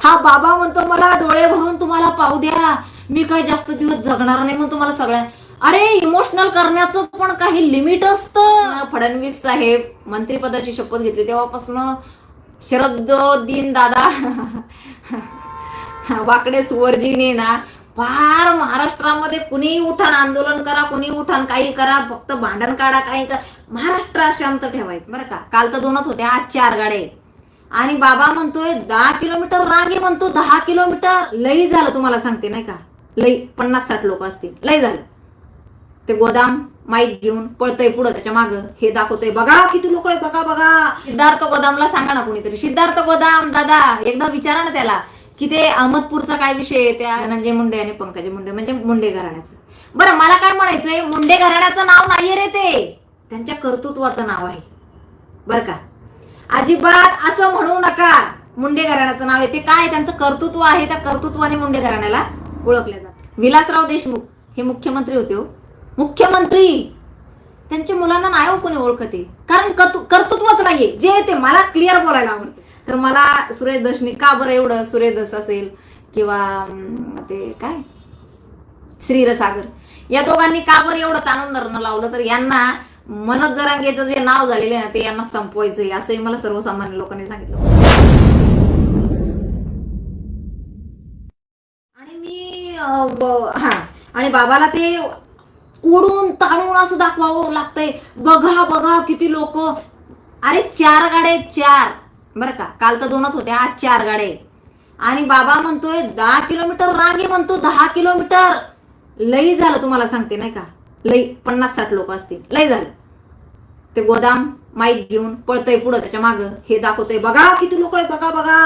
हा बाबा म्हणतो मला डोळे भरून तुम्हाला पाहू द्या. मी काय जास्त दिवस जगणार नाही म्हणून तुम्हाला सगळ्या अरे इमोशनल करण्याचं पण काही लिमिट असतं. फडणवीस साहेब मंत्रीपदाची शपथ घेतली तेव्हापासून. शरद दिन दादा. वाकडे सुवरजीने ना फार महाराष्ट्रामध्ये कुणीही उठाण आंदोलन करा कुणी उठाण काही करा फक्त भांडण काढा काही करा. महाराष्ट्र शांत ठेवायचं बरं का? काल तर दोनच होते आज चार गाड्या आणि बाबा म्हणतोय दहा किलोमीटर रांगे म्हणतो दहा किलोमीटर. लई झालं तुम्हाला सांगते नाही का? लई पन्नास साठ लोक असतील. लई झालं. ते गोदाम माईक घेऊन पळतय पुढं त्याच्या माग. हे दाखवतय बघा किती लोक आहे बघा बघा. सिद्धार्थ गोदामला सांगा ना कुणीतरी. सिद्धार्थ गोदाम दादा एकदा विचारा ना त्याला की ते अहमदपूरचा काय विषय आहे? त्या धनंजय मुंडे आणि पंकजय मुंडे म्हणजे मुंडे घराण्याचं. बरं मला काय म्हणायचंय मुंडे घराण्याचं नाव नाहीये रे ते. त्यांच्या कर्तृत्वाचं नाव आहे. बरं का? अजिबात असं म्हणू नका. मुंडे घराण्याचं नाव आहे. ते काय त्यांचं कर्तृत्व आहे. त्या कर्तृत्वाने मुंडे घराण्याला ओळखले जात विलासराव देशमुख हे मुख्यमंत्री होते हो. मुख्यमंत्री! त्यांच्या मुलांना नाही हो कोणी ओळखते. कारण कर्तृत्वच नाहीये. जे ते मला क्लिअर बोलायला आवडते. तर मला सुरेश दशनी का बरं एवढं सुरेश दस असेल किंवा ते काय? श्रीरसागर. या दोघांनी का बरं एवढं ताणून धरणं लावलं? तर यांना मनोज जरांगेचं जे नाव झालेलं आहे ना ते यांना संपवायचंय असंही मला सर्वसामान्य लोकांनी सांगितलं. आणि मी हा आणि बाबाला ते ओढून ताणून असं दाखवावं लागतंय. बघा बघा किती लोक. अरे चार गाड्या आहेत, चार. बरं का काल तर दोनच होते आज चार गाड्या आहेत. आणि बाबा म्हणतोय दहा किलोमीटर रांगे म्हणतो दहा किलोमीटर. लई झालं तुम्हाला सांगते नाही का? लई पन्नास साठ लोक असतील. लई झालं. ते गोदाम माईक घेऊन पळतय पुढं त्याच्या माग. हे दाखवतय बघा किती लोक आहे बघा बघा.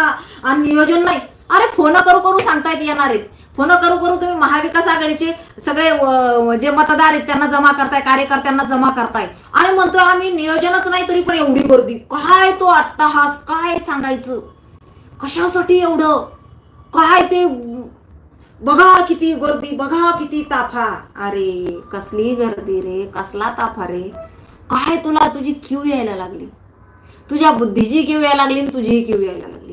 आणि नियोजन नाही. अरे फोन करू करू सांगतायत येणार आहेत. फोन करू करू तुम्ही महाविकास आघाडीचे सगळे जे मतदार आहेत त्यांना जमा करताय कार्यकर्त्यांना जमा करताय. आणि म्हणतोय आम्ही नियोजनच नाही तरी पण एवढी गर्दी. काय तो अट्टाहास काय सांगायचं? कशासाठी एवढं? काय ते बघा किती गर्दी बघा किती ताफा. अरे कसली गर्दी रे कसला ताफा रे. काय तुला तुझी क्यू यायला लागली? तुझ्या बुद्धीची क्यू यायला लागली आणि तुझीही क्यू यायला लागली.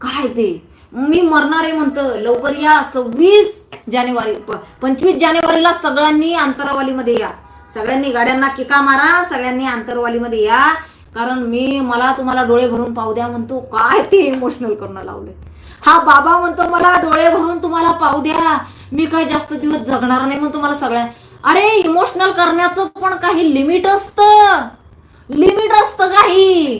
काय ते? मी मरणार आहे म्हणतं लवकर या सव्वीस जानेवारी पंचवीस जानेवारीला सगळ्यांनी आंतरवालीमध्ये या. सगळ्यांनी गाड्यांना किका मारा सगळ्यांनी आंतरवालीमध्ये या. कारण मी मला तुम्हाला डोळे भरून पाहू द्या म्हणतो. काय ते इमोशनल करणं लावलंय. हा बाबा म्हणतो मला डोळे भरून तुम्हाला पाहू द्या. मी काय जास्त दिवस जगणार नाही म्हणून तुम्हाला सगळ्या अरे इमोशनल करण्याचं पण काही लिमिट असतं. लिमिट असतं काही.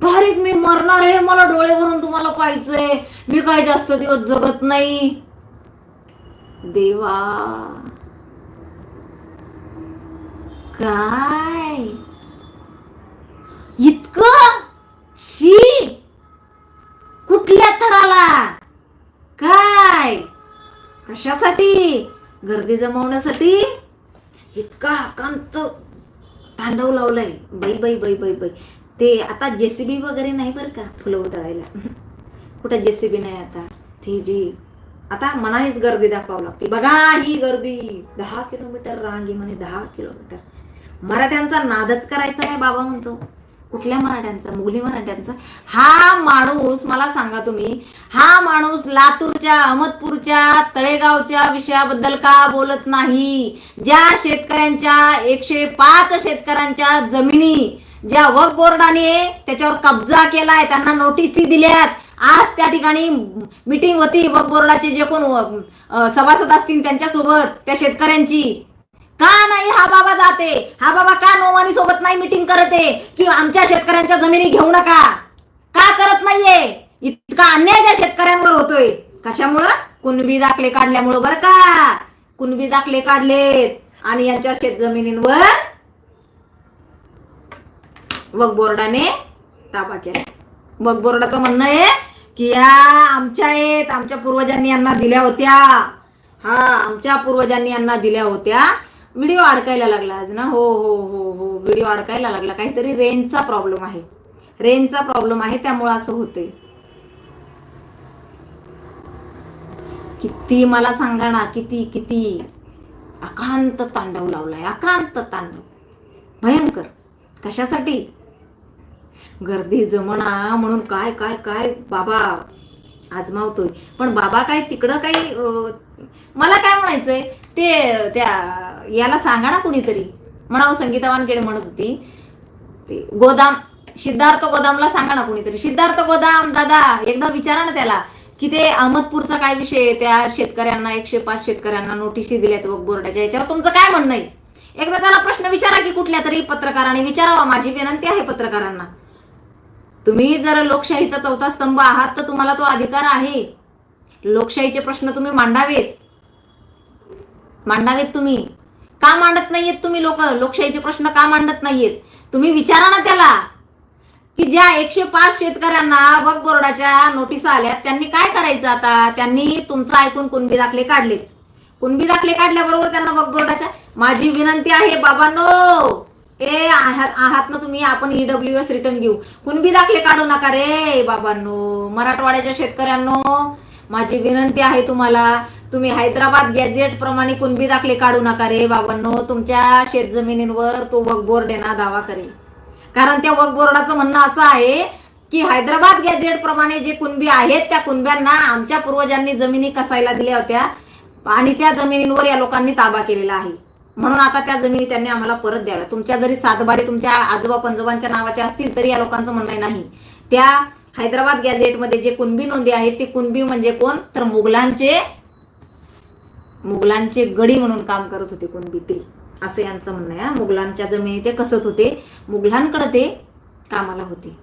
डायरेक्ट मी मरणार आहे मला डोळे भरून तुम्हाला पाहिजे मी काय जास्त दिवस जगत नाही. देवा. काय? इतकं? शी! कुठल्या थराला काय? कशासाठी? गर्दी जमवण्यासाठी? इतका आकांत तांडव लावलाय. बाई बाई बाई बाई बाई. ते आता जेसीबी वगैरे नाही बरं का फुलं उतळायला? कुठं जेसीबी नाही आता? ती जी आता मनानेच गर्दी दाखवावं लागते. बघा ही गर्दी. दहा किलोमीटर रांगी म्हणे दहा किलोमीटर. मराठ्यांचा नादच करायचा नाही बाबा म्हणतो. कुठल्या मराठ्यांचा? मुघली मराठ्यांचा? हा माणूस मला सांगा तुम्ही हा माणूस लातूरच्या अहमदपूरच्या तळेगावच्या विषयाबद्दल का बोलत नाही? ज्या शेतकऱ्यांच्या एकशे पाच शेतकऱ्यांच्या जमिनी ज्या वक बोर्डाने त्याच्यावर कब्जा केलाय त्यांना नोटीसी दिल्यात. आज त्या ठिकाणी मिटिंग होती वक बोर्डाचे जे कोण सभासद असतील त्यांच्यासोबत त्या शेतकऱ्यांची. का नाही हा बाबा जाते? हा बाबा का नोवानी सोबत नाही मिटिंग करते? की आमच्या शेतकऱ्यांच्या जमिनी घेऊ नका? का करत नाहीये? इतका अन्याय त्या शेतकऱ्यांवर होतोय. कशामुळं? कुणबी दाखले काढल्यामुळं बरं का. कुणबी दाखले काढलेत. आणि यांच्या शेत जमिनींवर वक बोर्डाने ताबा केला वक बोर्डाचं म्हणणं आहे की या आमच्या आहेत आमच्या पूर्वजांनी यांना दिल्या होत्या. हा आमच्या पूर्वजांनी यांना दिल्या होत्या. व्हिडिओ अडकायला लागला आज ना? हो हो हो हो. व्हिडिओ अडकायला लागला. काहीतरी रेंजचा प्रॉब्लेम आहे. रेंजचा प्रॉब्लेम आहे त्यामुळं असं होतंय. किती मला सांगा ना किती किती? अकांत तांडव लावलाय अकांत तांडव. भयंकर. कशासाठी? गर्दी जमणा म्हणून काय काय काय? बाबा आजमावतोय. पण बाबा काय तिकडं काही मला काय म्हणायचंय? ते त्या याला सांगा ना कुणीतरी. म्हणावं संगीता वानखेडे म्हणत होती. ते गोदाम सिद्धार्थ गोदामला सांगा ना कुणीतरी. सिद्धार्थ गोदाम दादा एकदा विचारा ना त्याला. की ते अहमदपूरचा काय विषय त्या शेतकऱ्यांना एकशे पाच शेतकऱ्यांना नोटीसी दिल्यात बोर्डाच्या याच्यावर. तुमचं काय म्हणणं आहे? एकदा त्याला प्रश्न विचारा की कुठल्या तरी पत्रकाराने विचारावा. माझी विनंती आहे पत्रकारांना. तुम्ही जर लोकशाहीचा चौथा स्तंभ आहात तर तुम्हाला तो अधिकार आहे. लोकशाहीचे प्रश्न तुम्ही मांडावेत. मांडावेत तुम्ही. का मांडत नाहीयेत तुम्ही लोक? लोकशाहीचे प्रश्न का मांडत नाहीयेत? तुम्ही विचारा ना त्याला. की ज्या एकशे पाच शेतकऱ्यांना वक बोर्डाच्या नोटिसा आल्यात त्यांनी काय करायचं आता? त्यांनी तुमचं ऐकून कुणबी दाखले काढलेत. कुणबी दाखले काढल्याबरोबर त्यांना वक बोर्डाच्या माझी विनंती आहे बाबांनो ए आहात आहात ना तुम्ही आपण ईडब्ल्यू एस रिटर्न घेऊ. कुणबी दाखले काढू नका रे बाबांनो. मराठवाड्याच्या शेतकऱ्यांनो माझी विनंती आहे तुम्हाला तुम्ही हैदराबाद गॅझेट प्रमाणे कुणबी दाखले काढू नका रे बाबांनो. तुमच्या शेत जमिनींवर तो वक बोर्ड आहे ना दावा करेल. कारण त्या वक बोर्डाचं म्हणणं असं आहे की हैदराबाद गॅझेट प्रमाणे जे कुणबी आहेत त्या कुणब्यांना आमच्या पूर्वजांनी जमिनी कसायला दिल्या होत्या आणि त्या जमिनींवर या लोकांनी ताबा केलेला आहे. म्हणून आता त्या जमिनी त्यांनी आम्हाला परत द्याव्या. तुमच्या जरी सातबारी तुमच्या आजोबा पंजोबांच्या नावाच्या असतील तरी या लोकांचं म्हणणं नाही. त्या हैदराबाद गॅझेटमध्ये जे कुणबी नोंदी आहेत ते कुणबी म्हणजे कोण? तर मुघलांचे मुघलांचे गडी म्हणून काम करत होते कुणबी ते. असं यांचं म्हणणं आहे मुघलांच्या जमिनी ते कसत होते. मुघलांकडे ते कामाला होते.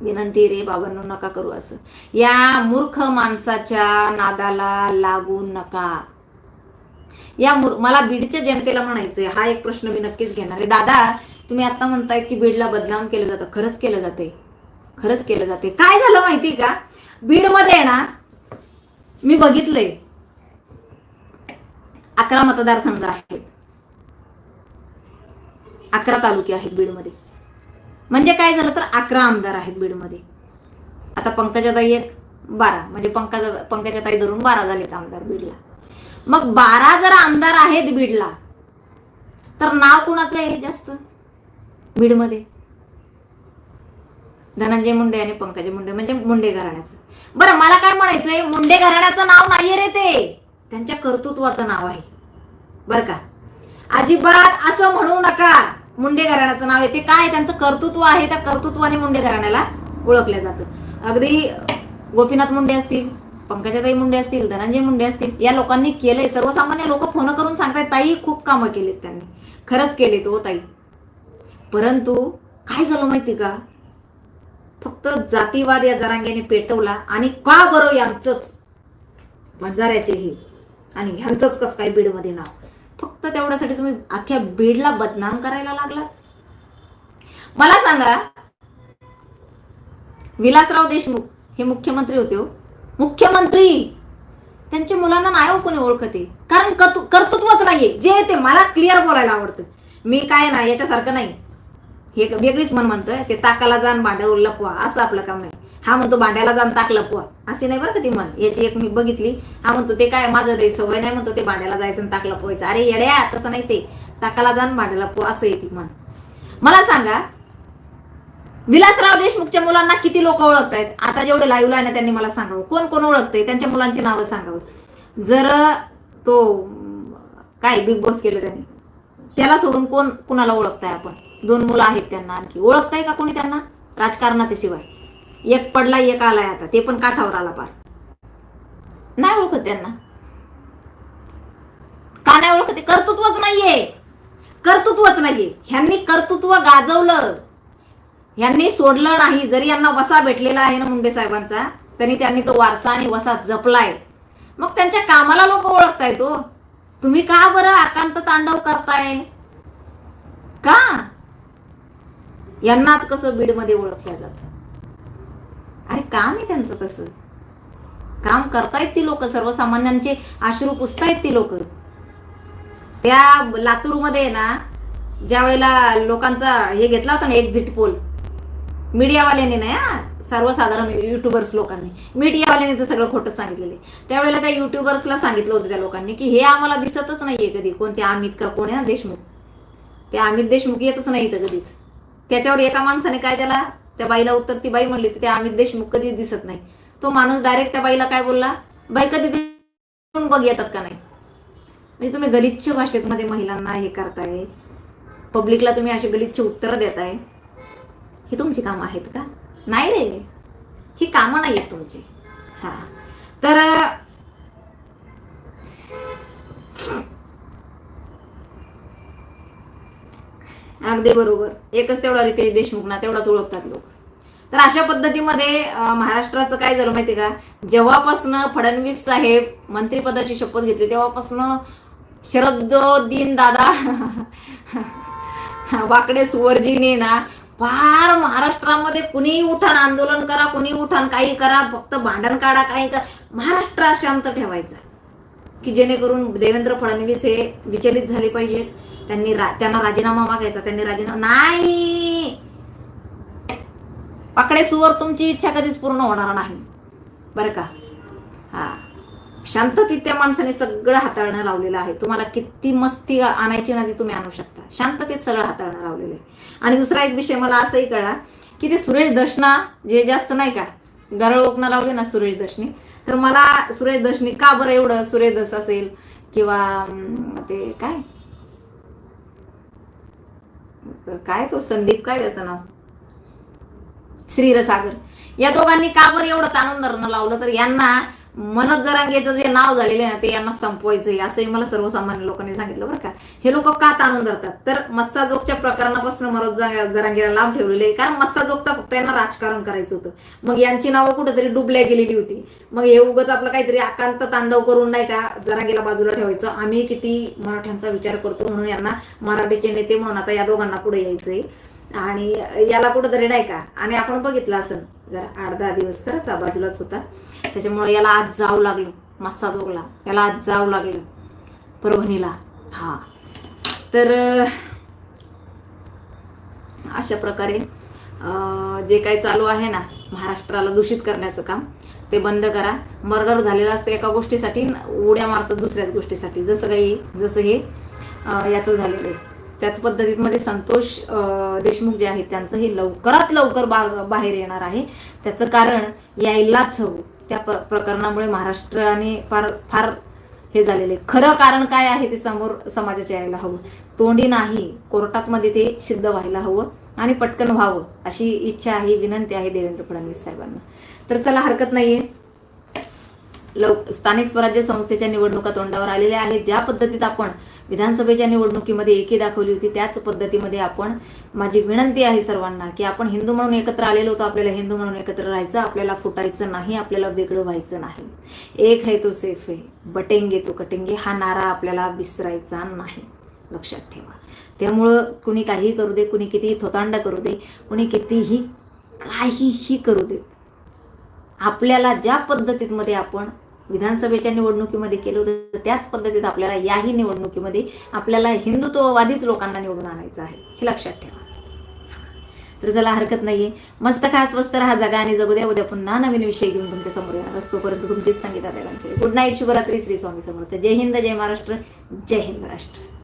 विनंती रे बाबांनो नका करू असं. या मूर्ख माणसाच्या नादाला लागू नका. या मला बीडच्या जनतेला म्हणायचंय हा एक प्रश्न मी नक्कीच घेणार आहे. दादा तुम्ही आता म्हणतायत की बीडला बदनाम केलं जातं खरंच केलं जाते खरंच केलं जाते. काय झालं माहिती का? बीडमध्ये आहे ना मी बघितलंय. अकरा मतदारसंघ आहेत. अकरा तालुके आहेत बीडमध्ये. म्हणजे काय झालं तर अकरा आमदार आहेत बीडमध्ये. आता पंकजाताई एक बारा. म्हणजे पंकजा पंकजाताई धरून बारा झालेत आमदार बीडला. मग बारा जर आमदार आहेत बीडला तर नाव कुणाचं आहे जास्त? बीडमध्ये. धनंजय मुंडे आणि पंकज मुंडे म्हणजे मुंडे घराण्याचं. बरं मला काय म्हणायचंय? मुंडे घराण्याचं नाव नाहीये रे ते. त्यांच्या कर्तृत्वाचं नाव आहे. बर का? अजिबात असं म्हणू नका. मुंडे घराण्याचं नाव आहे. ते काय त्यांचं कर्तृत्व आहे. त्या कर्तृत्वाने मुंडे घराण्याला ओळखलं जातं. अगदी गोपीनाथ मुंडे असतील पंकजाताई मुंडे असतील धनंजय मुंडे असतील या लोकांनी केलंय. सर्वसामान्य लोक फोन करून सांगतायत ताई खूप कामं केलीत त्यांनी. खरंच केलेत हो ताई. परंतु काय झालं माहिती का? फक्त जातीवाद या जरांग्याने पेटवला आणि का बरं यांचंच? बंजाऱ्याचे हे. आणि ह्यांचंच कसं काय बीडमध्ये नाव? फक्त तेवढ्यासाठी तुम्ही अख्ख्या बीडला बदनाम करायला लागला मला सांगा विलासराव देशमुख हे मुख्यमंत्री होते हो. मुख्यमंत्री! त्यांच्या मुलांना नाही हो कोणी ओळखते. कारण कर्तृत्वच नाहीये. जे ते मला क्लिअर बोलायला आवडतं. मी काय ना याच्यासारखं नाही. हे वेगळीच मन म्हणतं ते ताकाला जाण भांडव लपवा असं आपलं काम नाही हा म्हणतो भांड्याला जाण ताक लपवा. अशी नाही बरं का ती मन. याची एक मी बघितली. हा म्हणतो ते काय माझं ते सवय नाही म्हणतो ते भांड्याला जायचं आणि ताक लपवायचं. अरे येड्या तसं नाही ते. ताकाला जाण भांड्याला लपवा असं आहे ती मन. मला सांगा विलासराव देशमुखच्या मुलांना किती लोक ओळखतायत? आता जेवढे लाईव्ह आहे ना त्यांनी मला सांगावं. कोण कोण ओळखतंय? त्यांच्या मुलांची नावं सांगावं. जर तो काय बिग बॉस केलं त्यांनी. त्याला सोडून कोण कुणाला ओळखताय आपण? दोन मुलं आहेत त्यांना आणखी. ओळखताय का कोणी त्यांना? राजकारणात शिवाय एक पडला एक आलाय आता. ते पण काठावर आला पार. नाही ओळखत त्यांना. का नाही ओळखत? कर्तृत्वच नाहीये. कर्तृत्वच नाहीये. ह्यांनी कर्तृत्व गाजवलं. यांनी सोडलं नाही. जरी यांना वसा भेटलेला आहे ना मुंडे साहेबांचा तरी त्यांनी तो वारसा आणि वसा जपलाय. मग त्यांच्या कामाला लोक ओळखताय तो हो. तुम्ही का बरं आकांत तांडव करताय? का? यांनाच कसं बीडमध्ये ओळखल्या जात? अरे काम आहे त्यांचं तसं. काम करतायत ती लोक सर्वसामान्यांचे आश्रू पुसतायत ती लोक. त्या लातूरमध्ये ना ज्या वेळेला लोकांचा हे घेतला होता ना एक्झिट पोल मीडियावाल्यांनी नाही सर्वसाधारण युट्यूबर्स लोकांनी मीडियावाल्यांनी तर सगळं खोटं सांगितलेलं आहे. त्यावेळेला त्या युट्यूबर्सला सांगितलं होतं त्या लोकांनी की हे आम्हाला दिसतच नाहीये कधी. कोणते अमित का कोण आहे ना देशमुख? ते अमित देशमुख येतच नाही इथं कधीच. त्याच्यावर एका माणसाने काय त्याला त्या बाईला उत्तर ती बाई म्हणली तर ते अमित देशमुख कधी दिसत नाही. तो माणूस डायरेक्ट त्या बाईला काय बोलला? बाई कधी बघ येतात का नाही? म्हणजे तुम्ही गलिच्छ भाषेमध्ये महिलांना हे करताय. पब्लिकला तुम्ही असे गलिच्छ उत्तरं देताय. ही तुमची कामं आहेत का? नाही रे. ही कामं नाही आहेत तुमची. हा. तर अगदी बरोबर. एकच तेवढा रितेश देशमुख ना तेवढाच ओळखतात लोक. तर अशा पद्धतीमध्ये महाराष्ट्राचं काय झालं माहिती का? जेव्हापासनं फडणवीस साहेब मंत्रिपदाची शपथ घेतली तेव्हापासनं शरद दिन दादा वाकडे सुवर्जीने ना फार महाराष्ट्रामध्ये कुणीही उठान आंदोलन करा कुणी उठान काही करा फक्त भांडण काढा काही करा. महाराष्ट्र शांत ठेवायचा. की जेणेकरून देवेंद्र फडणवीस हे विचलित झाले पाहिजे त्यांनी त्यांना राजीनामा मागायचा त्यांनी राजीनामा नाही! पाकडे सुवर तुमची इच्छा कधीच पूर्ण होणार नाही. बरं का? हा. शांततेत त्या माणसाने सगळं हाताळणं लावलेलं आहे. तुम्हाला किती मस्ती आणायची ना ती तुम्ही आणू शकता. शांततेत सगळं हाताळणं लावलेलं आहे. आणि दुसरा एक विषय मला असंही कळला की ते सुरेश दर्शना जे जास्त नाही का गरळ ओकणं लावले ना सुरेश दर्शनी तर मला सुरेश दर्शनी का बरं एवढं सुरेश दस असेल? किंवा ते काय? काय तो संदीप काय त्याचं नाव? श्रीरसागर. या दोघांनी का बरं एवढं ताणून धरणं लावलं? तर यांना मनोज जरांगेचं जे नाव झालेलं आहे ना ते यांना संपवायचं आहे. असंही मला सर्वसामान्य लोकांनी सांगितलं बरं का. हे लोक का ताणून धरतात? तर मस्साजोगच्या प्रकरणापासून मनोज जरांगेला लांब ठेवलेले आहे. कारण मस्साजोगचा फक्त यांना राजकारण करायचं होतं. मग यांची नावं कुठेतरी डुबल्या गेलेली होती. मग हे उगच आपलं काहीतरी आकांत तांडव करून नाही का जरांगेला बाजूला ठेवायचं. आम्ही किती मराठ्यांचा विचार करतो म्हणून यांना मराठीचे नेते म्हणून आता या दोघांना पुढे यायचंय. आणि याला कुठंतरी नाही का? आणि आपण बघितलं असं जरा आठ दहा दिवस खरंच हा बाजूलाच होता. त्याच्यामुळे याला आज जावं लागलं. मस्सा जोगला याला आज जावं लागलं. परभणीला. हा. तर अशा प्रकारे जे काही चालू आहे ना महाराष्ट्राला दूषित करण्याचं काम ते बंद करा. मर्डर झालेलं असतं एका गोष्टीसाठी उड्या मारतात दुसऱ्याच गोष्टीसाठी. जसं काही जसं हे याचं झालेलं आहे. त्याच पद्धतीमध्ये संतोष देशमुख जे आहेत त्यांचं हे लवकरात लवकर बा बाहेर येणार आहे. त्याचं कारण यायलाच हवं. त्या प प्रकरणामुळे महाराष्ट्राने फार फार हे झालेले. खरं कारण काय आहे ते समोर समाजाच्या यायला हवं. तोंडी नाही कोर्टात मध्ये ते सिद्ध व्हायला हवं आणि पटकन व्हावं अशी इच्छा आहे विनंती आहे देवेंद्र फडणवीस साहेबांना. तर चला हरकत नाहीये. लव स्थानिक स्वराज्य संस्थेच्या निवडणुका तोंडावर आलेल्या आहेत. ज्या पद्धतीत आपण विधानसभेच्या निवडणुकीमध्ये एकी दाखवली होती त्याच पद्धतीमध्ये आपण माझी विनंती आहे सर्वांना की आपण हिंदू म्हणून एकत्र आलेलो होतो आपल्याला हिंदू म्हणून एकत्र राहायचं आपल्याला फुटायचं नाही आपल्याला वेगळं व्हायचं नाही. एक है तो सेफ आहे. बटेंगे तो कटेंगे हा नारा आपल्याला विसरायचा नाही. लक्षात ठेवा. त्यामुळं कुणी काहीही करू दे कुणी कितीही थोतांड करू दे कुणी कितीही काहीही करू देत आपल्याला ज्या पद्धतीमध्ये आपण विधानसभेच्या निवडणुकीमध्ये केलं होतं त्याच पद्धतीत आपल्याला याही निवडणुकीमध्ये आपल्याला हिंदुत्ववादीच लोकांना निवडून आणायचं आहे हे लक्षात ठेवा. तर चला हरकत नाहीये. मस्त खा स्वस्त राहा जगा आणि जगू द्या. उद्या पुन्हा नवीन विषय घेऊन तुमच्यासमोर येणार असतो. परंतु तुमचीच संगीता गुड नाईट शुभरात्री श्री स्वामी समर्थ. जय हिंद जय महाराष्ट्र जय हिंद राष्ट्र.